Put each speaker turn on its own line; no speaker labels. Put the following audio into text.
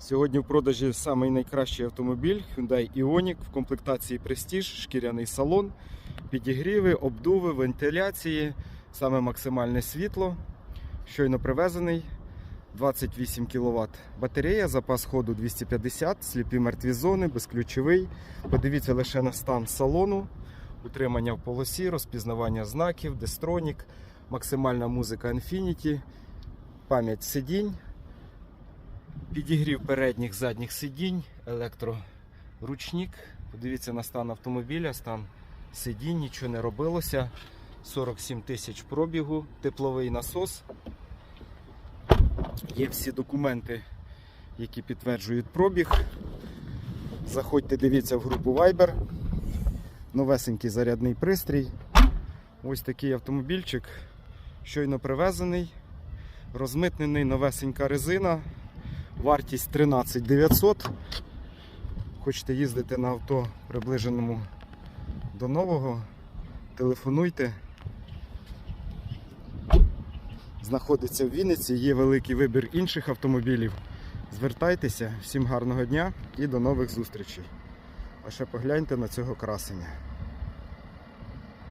Сьогодні в продажі самий найкращий автомобіль Hyundai Ioniq в комплектації Prestige, шкіряний салон, підігріви, обдуви, вентиляції, саме максимальне світло. Щойно привезений. 28 кВт батарея, запас ходу 250, сліпі мертві зони, безключовий. Подивіться лише на стан салону, утримання в полосі, розпізнавання знаків, дестронік, максимальна музика Infinity, пам'ять сидінь, підігрів передніх задніх сидінь, електроручник. Подивіться на стан автомобіля, стан сидінь, нічого не робилося. 47 тисяч пробігу, тепловий насос. Є всі документи, які підтверджують пробіг. Заходьте, дивіться в групу Viber. Новесенький зарядний пристрій. Ось такий автомобільчик. Щойно привезений. Розмитнений новесенька резина. Вартість 13 900. Хочете їздити на авто приближеному до нового. Телефонуйте знаходиться в Вінниці, є великий вибір інших автомобілів. Звертайтеся, всім гарного дня і до нових зустрічей. А ще погляньте на цього красення.